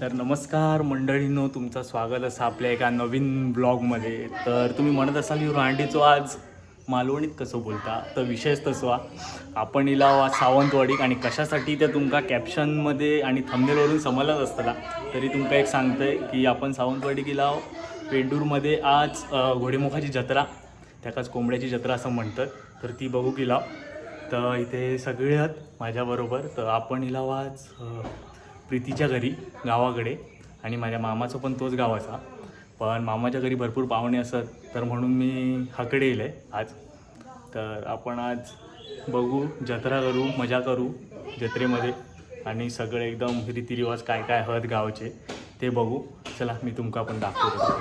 तर नमस्कार मंडळींनो तुमचं स्वागत असं आपल्या एका नवीन ब्लॉगमध्ये. तर तुम्ही म्हणत असाल की रांडीचो आज. मालवणीत कसं बोलता? तर विशेष तसं आपण इला वा सावंतवाडीक आणि कशासाठी ते तुमका कॅप्शनमध्ये आणि थंबनेलवरून समजलंच असताना तरी तुमका एक सांगतंय की आपण सावंतवाडीक इला पेंडूरमध्ये आज घोडेमुखाची जत्रा. त्याकाच कोंबड्याची जत्रा असं म्हणतात. तर ती बघू गेला तर इथे सगळे आहेत माझ्याबरोबर. तर आपण हिला आज प्रीतीच्या घरी गावाकडे. आणि माझ्या मामाचं पण तोच गावाचा पण मामाच्या घरी भरपूर पाहुणे असत तर म्हणून मी हाकडे येईल आहे आज. तर आपण आज बघू जत्रा करू मजा करू जत्रेमध्ये. आणि सगळे एकदम रीतिरिवाज काय काय हत गावचे ते बघू. चला मी तुमका पण दाखवतो.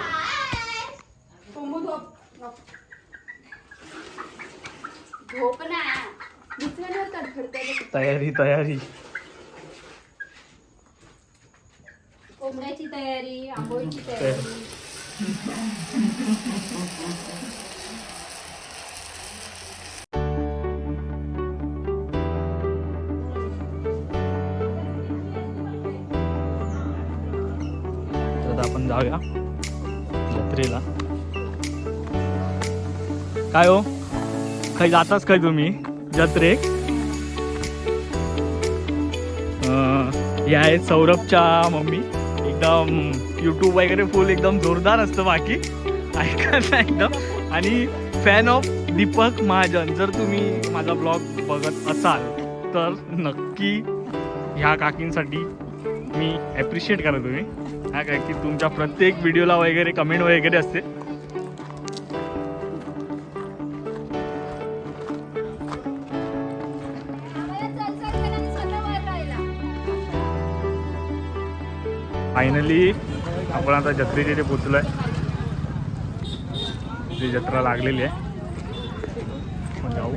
तयारी तयारी. कोंबड्याची तयारी आंबोळीची तयारी. तर आता आपण जाऊया जत्रेला. काय हो? काही जाताच काय तुम्ही? जत्रेक हे आहेत सौरभच्या मम्मी. एकदम यूट्यूब वगैरे फुल एकदम जोरदार असतं बाकी. ऐकायला नाही एकदम. आणि फॅन ऑफ दीपक महाजन. जर तुम्ही माझा ब्लॉग बघत असाल तर नक्की ह्या काकींसाठी मी ॲप्रिशिएट करा तुम्ही. ह्या काकी तुमच्या प्रत्येक व्हिडिओला वगैरे कमेंट वगैरे असते. फायनली आपण आता जत्रेच्या इथे पोचलो आहे जी जत्रा लागलेली आहे. आपण जाऊ.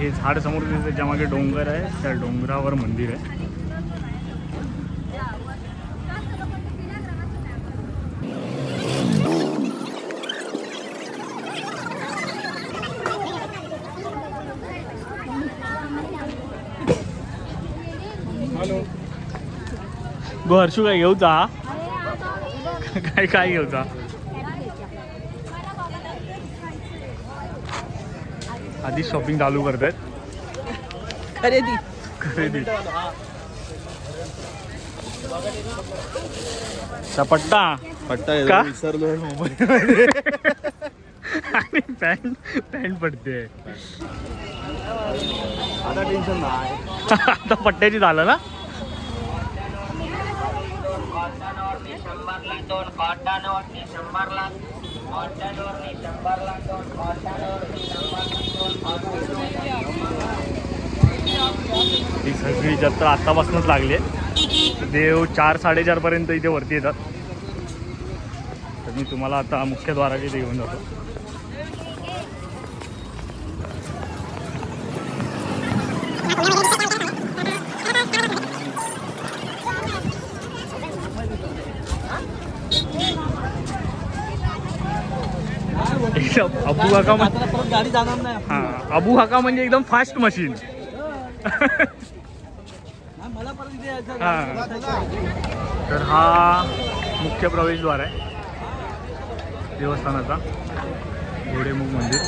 हे झाड समोर दिसतं मागे डोंगर आहे त्या डोंगरावर मंदिर आहे. हर्षू काय घेऊचा काय काय घेऊचा आधी शॉपिंग चालू करतायत. खरेदी. खरेदी. पट्टा पट्टा आणि पॅन्ट पॅन्ट पडते. आता टेन्शन नाही. आता पट्ट्याची झालं ना? ही सगळी जत्रा आत्तापासूनच लागली आहे. देव चार साडेचार पर्यंत इथे वरती येतात. तर मी तुम्हाला आता मुख्यद्वाराच्या इथे घेऊन जातो. अबू काका गाडी जाणार नाही हा अबू काका म्हणजे एकदम फास्ट मशीन हा. तर हा मुख्य प्रवेशद्वार आहे. देवस्थानाचा. घोडेमुख मंदिर.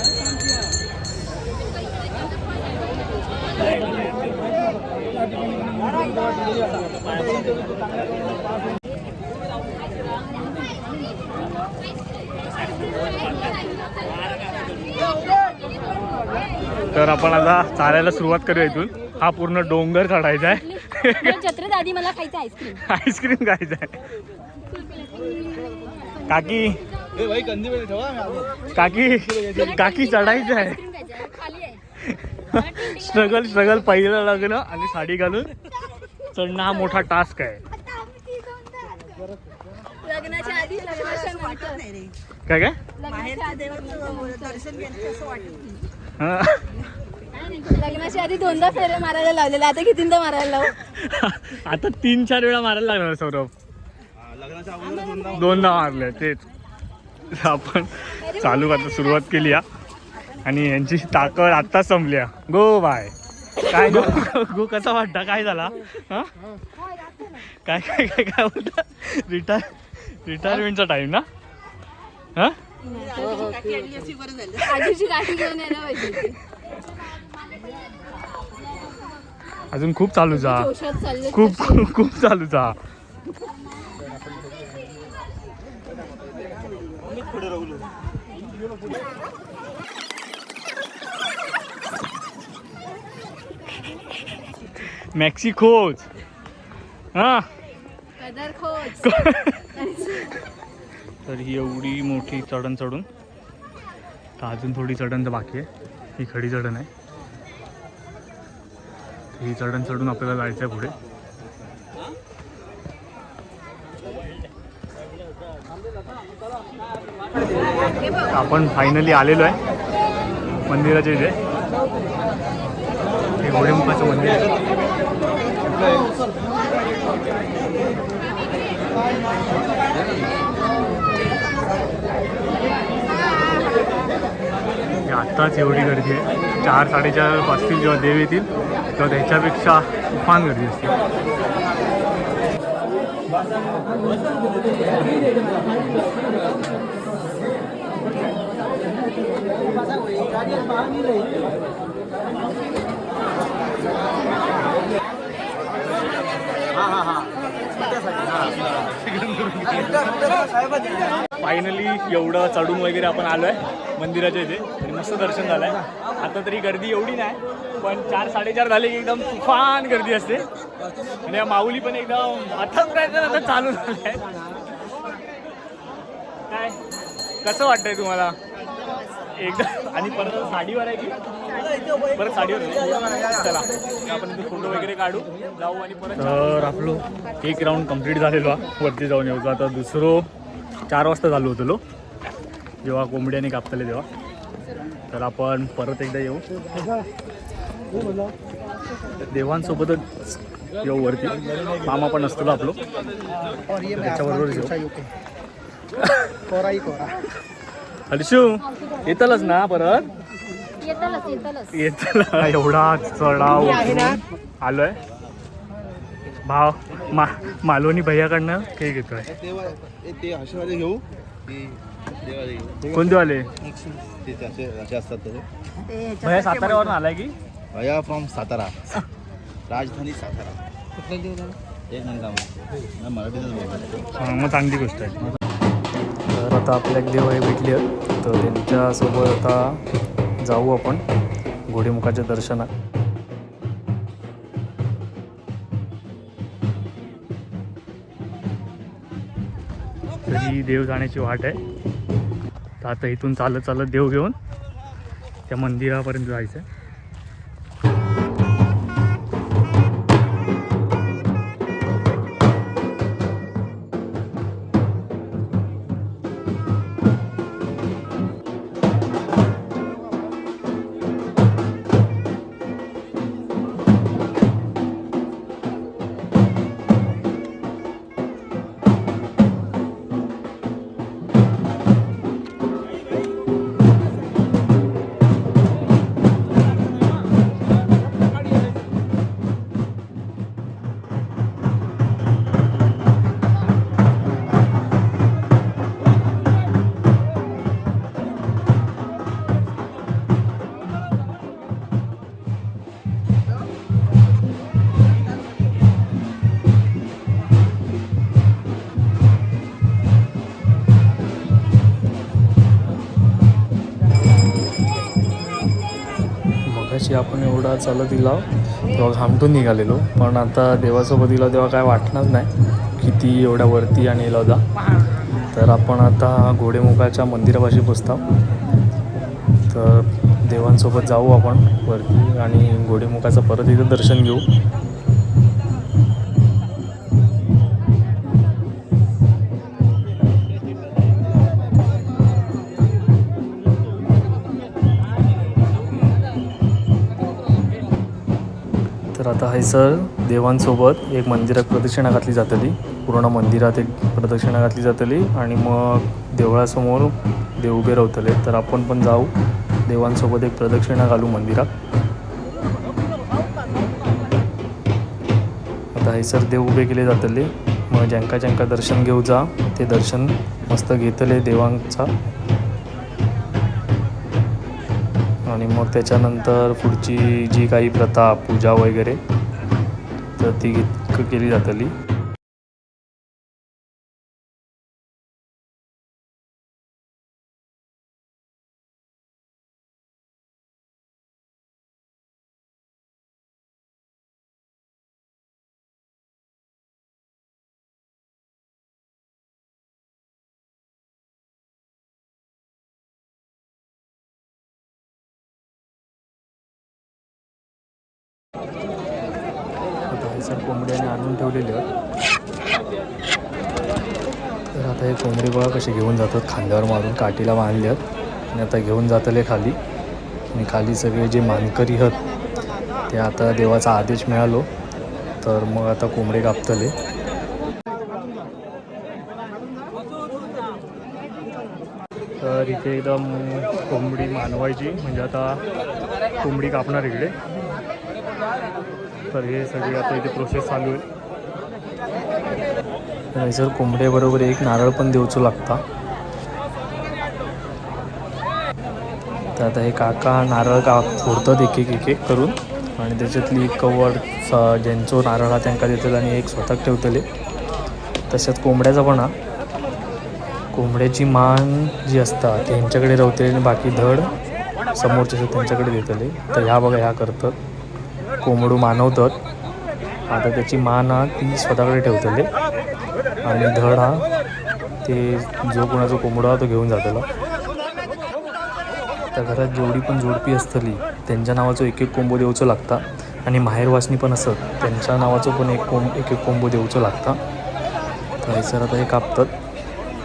तर आपण आता चालायला सुरुवात करूया इथून. हा पूर्ण डोंगर चढायचा आहे. जत्रेत आधी मला खायचं आईस्क्रीम आईस्क्रीम खायचं आहे. काकी. काकी काकी चढायचं आहे. खाली आहे. स्ट्रगल स्ट्रगल पहिलं लग्न आणि साडी घालून चढणं हा मोठा टास्क आहे. काय काय? लग्नाच्या आधी दोनदा फेरे मारायला लावलेले आता कितींदा मारायला लावू? आता तीन चार वेळा मारायला लागणार सौरभ. दोनदा मारले तेच. आपण चालू आता सुरुवात केली हा. आणि यांची ताकद आत्ताच संपली हा. गो बाय. काय गो गो कसा वाटता काय झाला? हा? काय काय काय काय बोलता? रिटायर रिटायरमेंटचा टाइम ना? हा? आजीची गाठी घेऊन यायला पाहिजे होती. अजून खूप चालू जा. खूप खूप चालू जा. मेक्सिकोच हा. कदर खोच तर ही एवढी मोठी चढण चढून. तर अजून थोडी चढण तर बाकी आहे. ही खडी चढण आहे. ही चढण चढून आपल्याला जायचं आहे पुढे. आपण फायनली आलेलो आहे. मंदिराच्या इथे. हे गोडेमुखाचं मंदिर आहे. आत्ताच एवढी गर्दी आहे. चार साडेचार वाजतील जेव्हा देव येतील तेव्हा त्याच्यापेक्षा तुफान गर्दी असते. फायनली एवढं चढून वगैरे आपण आलो आहे मंदिराच्या इथे. आणि मस्त दर्शन झालं आहे आता तरी गर्दी एवढी नाही पण चार साडेचार झाले की एकदम तुफान गर्दी असते. आणि या माऊली पण एकदम अथक प्रयत्न आता चालू झालाय काय? कसं वाटतंय तुम्हाला? एकदा आणि परत साडीवर आहे की? परत साडीवर आहे? चला आपण इथे फोटो वगैरे काढू जाऊ आणि परत तर आपलं एक राऊंड कंप्लीट झालेलो वरती जाऊन येऊ आता दुसरं चार वाजता झालो होतो लो. जेव्हा कोंबड्याने कापतले तेव्हा. तर आपण परत एकदा येऊ. देवांसोबतच येऊ वरती. मामा पण असतो आपलो. त्याच्याबरोबर येऊ. हर्षू! येतलच ना परत? येतलच येतलच. येतला एवढा चढाव आलोय. भाव मा मालवणी भैयाकडनं केक घेतोय. ते आशीर्वाद घेऊ. ते देवाला घेऊ. कोणते वाले? ते त्याचे असे असतात तसे भैया साताऱ्यावरून आलाय की? भया फ्रॉम सातारा. राजधानी सातारा. एक मिनिट मराठीतच बोलतो हा, मग चांगली गोष्ट आहे. तर आता आपल्या एक देव आहे भेटली तर त्यांच्यासोबत आता जाऊ आपण घोडेमुखाच्या दर्शनात. तर ही देव जाण्याची वाट आहे. तर आता इथून चालत चालत देव घेऊन त्या मंदिरापर्यंत जायचं आहे म्हणजे आपण एवढा चालत दिला तेव्हा घामटून निघालेलो. पण आता देवासोबत दिला तेव्हा काय वाटणार नाही. किती एवढ्या वरती आणि येला होता तर आपण आता घोडेमुखाच्या मंदिरापाशी पोचतो तर देवांसोबत जाऊ आपण वरती आणि घोडेमुखाचं परत इथं दर्शन घेऊ. आता देवांसोबत एक मंदिरात प्रदक्षिणा घातली जातली. पूर्ण मंदिरात एक प्रदक्षिणा घातली जातली आणि मग देवळासमोर देव उभे रावतले. तर आपण पण जाऊ. देवांसोबत एक प्रदक्षिणा घालू मंदिरात. दहायसर देव उभे केले जातले. मग ज्यांका ज्यांका दर्शन घेऊ जा ते दर्शन मस्त घेतले देवांचा. आणि मग त्याच्यानंतर पुढची जी काही प्रथा पूजा वगैरे तर ती केली जातली. दहायसर कोंबड्याने आणून ठेवलेले आहेत. तर आता हे कोंबडी बघा कसे घेऊन जातात. खांद्यावर मारून काठीला बांधले आहेत. आणि आता घेऊन जातले खाली. आणि खाली सगळे जे मानकरी आहेत ते आता देवाचा आदेश मिळालो. तर मग आता कोंबडे कापतले. तर इथे एकदम कोंबडी मानवायची. म्हणजे आता कोंबडी कापणार इकडे. तर हे सगळे आता इथे प्रोसेस चालू आहे. नाहीसर कोंबड्याबरोबर एक नारळ पण देऊचो लागता. तर आता हे काका नारळ का फोडतात एक एक एक एक करून. आणि त्याच्यातली एक कवर ज्यांचो नारळ हा त्यांना देतात आणि एक स्वतः ठेवतले. तशात कोंबड्याचा पण हा. कोंबड्याची मान जी असता ती ह्यांच्याकडे आणि बाकी धड समोरचे त्यांच्याकडे देतले. तर ह्या बघा ह्या करतात. कोंबडू मानवतात. आता त्याची मान हा ती स्वतःकडे ठेवतले. आणि धड हा ते जो कोणाचा कोंबडा हा तो घेऊन जातला. त्या घरात जेवढी पण जोडपी असतली त्यांच्या नावाचं एक एक कोंबो देऊचं लागता. आणि माहेरवासनी पण असत त्यांच्या नावाचं पण एक कोंब एक एक कोंबो देऊचं लागता. तर सर आता हे कापतात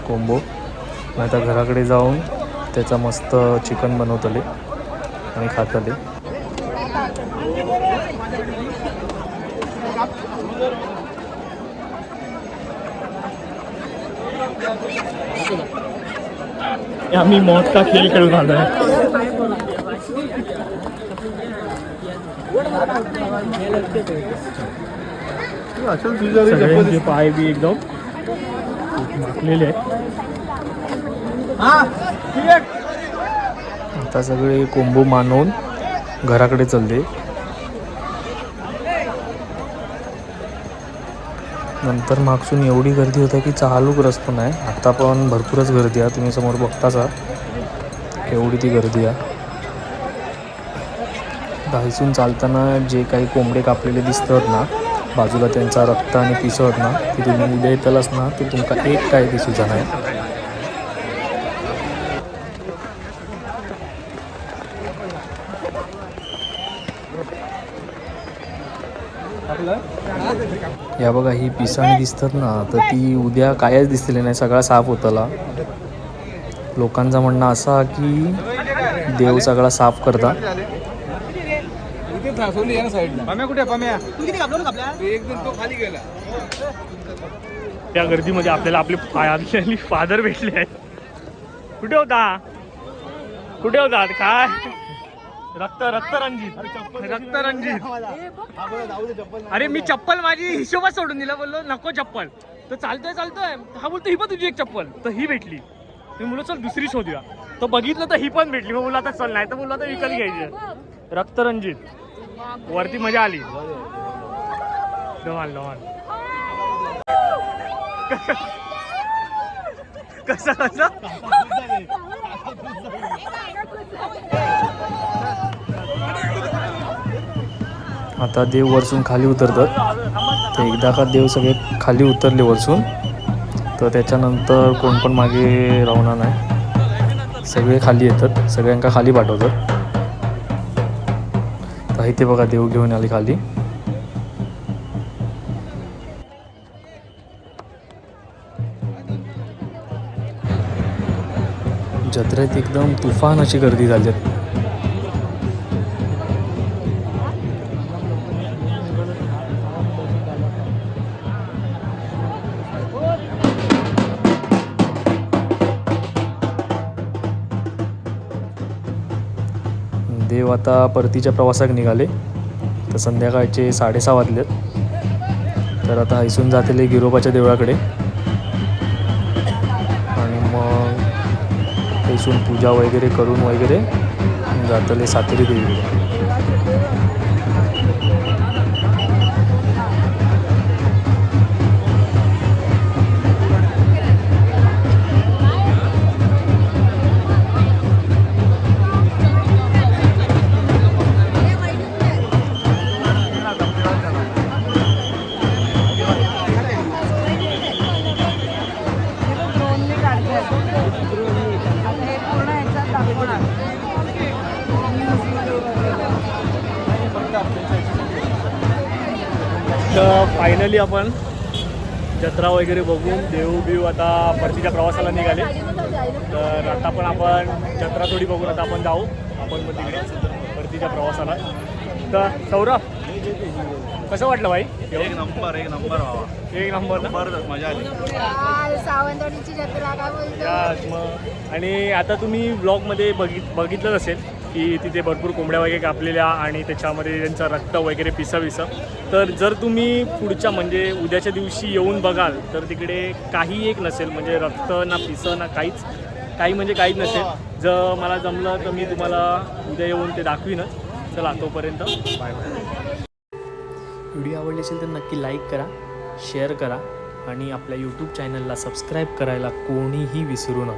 कोंबो मग आता घराकडे जाऊन त्याचा मस्त चिकन बनवतले आणि खातले. आम्ही मोठा खेळ खेळून आलो आहे सगळ्यांचे म्हणजे पाय बी एकदम माखलेले आहेत. आता सगळे कोंबू मानवून घराकडे चालले. नंतर मागसून एवढी गर्दी होते की चालूक रस्तो नाही. आत्ता पण भरपूरच गर्दी आहे. तुम्ही समोर बघताच आहात. एवढी ती गर्दी आहे. दहावीसून चालताना जे काही कोंबडे कापलेले दिसतात ना बाजूला त्यांचा रक्त आणि पिसळत ना ते तुम्ही उद्या येतलाच ना ते तुमका एक काय दिसूचा नाही या बघा ही पिसाणी दिसतात ना तर ती उद्या कायच दिसलेली नाही सगळा साफ होतला. लोकांचा म्हणणं असा की देव सगळा साफ करता. त्या गर्दीमध्ये आपल्याला आपले फादर भेटले आहेत कुठे होता? कुठे होतात काय? रक्त रक्तरंजित रक्तरंजित अरे मी चप्पल माझी हिशोबात सोडून दिला बोललो नको चप्पल. तर चालतोय चालतोय. हा बोलतो ही पण तुझी एक चप्पल. तर ही भेटली. मी बोललो चल दुसरी शोधूया. तर बघितलं तर ही पण भेटली. मग बोललो आता चल नाही तर बोललो आता विकत घ्यायची. रक्तरंजित वरती मजा आली. धमाल धमाल. कसं कसं? आता देव वरसून खाली उतरतात. तर एकदा का देव सगळे खाली उतरले वरसून तर त्याच्यानंतर कोण पण मागे राहणार नाही. सगळे खाली येतात सगळ्यांका खाली पाठवतात. तर इथे बघा देव घेऊन आले खाली. जत्रेत एकदम तुफान अशी गर्दी झाली आता परतीच्या प्रवासाक निघाले. तर संध्याकाळचे साडेसहा वाजलेत. तर आता हैसून जातील गिरोबाच्या देवळाकडे. आणि मग हैसून पूजा वगैरे करून वगैरे जातले सातेरी देवीकडे. तर फायनली आपण जत्रा वगैरे बघून देऊ बिऊ आता परतीच्या प्रवासाला निघाले. तर आता पण आपण जत्रा थोडी बघून आता आपण जाऊ. आपण पण तिकडे परतीच्या प्रवासाला. तर सौरभ कसं वाटलं भाई? एक नंबर एक नंबर बाबा एक नंबर ना? बरं मजा आली. सावंतवाडीची जत्रा काय बोलतो याच मग. आणि आता तुम्ही ब्लॉगमध्ये बघित बघितलं असेल की तिथे भरपूर कोंबड्या वगैरे कापलेल्या आणि त्याच्यामध्ये त्यांचं रक्त वगैरे पिसा पिसा तर जर तुम्ही पुढच्या म्हणजे उद्याच्या दिवशी येऊन बघाल तर तिकडे काही एक नसेल म्हणजे रक्त ना पिसं ना काहीच काही म्हणजे काहीच नसेल. जर मला जमलं तर मी तुम्हाला उद्या येऊन ते दाखवीनच. चला तोपर्यंत. Bye bye. व्हिडिओ आवडले असेल तर नक्की लाईक करा शेअर करा आणि आपल्या यूट्यूब चॅनलला सबस्क्राईब करायला कोणीही विसरू नका.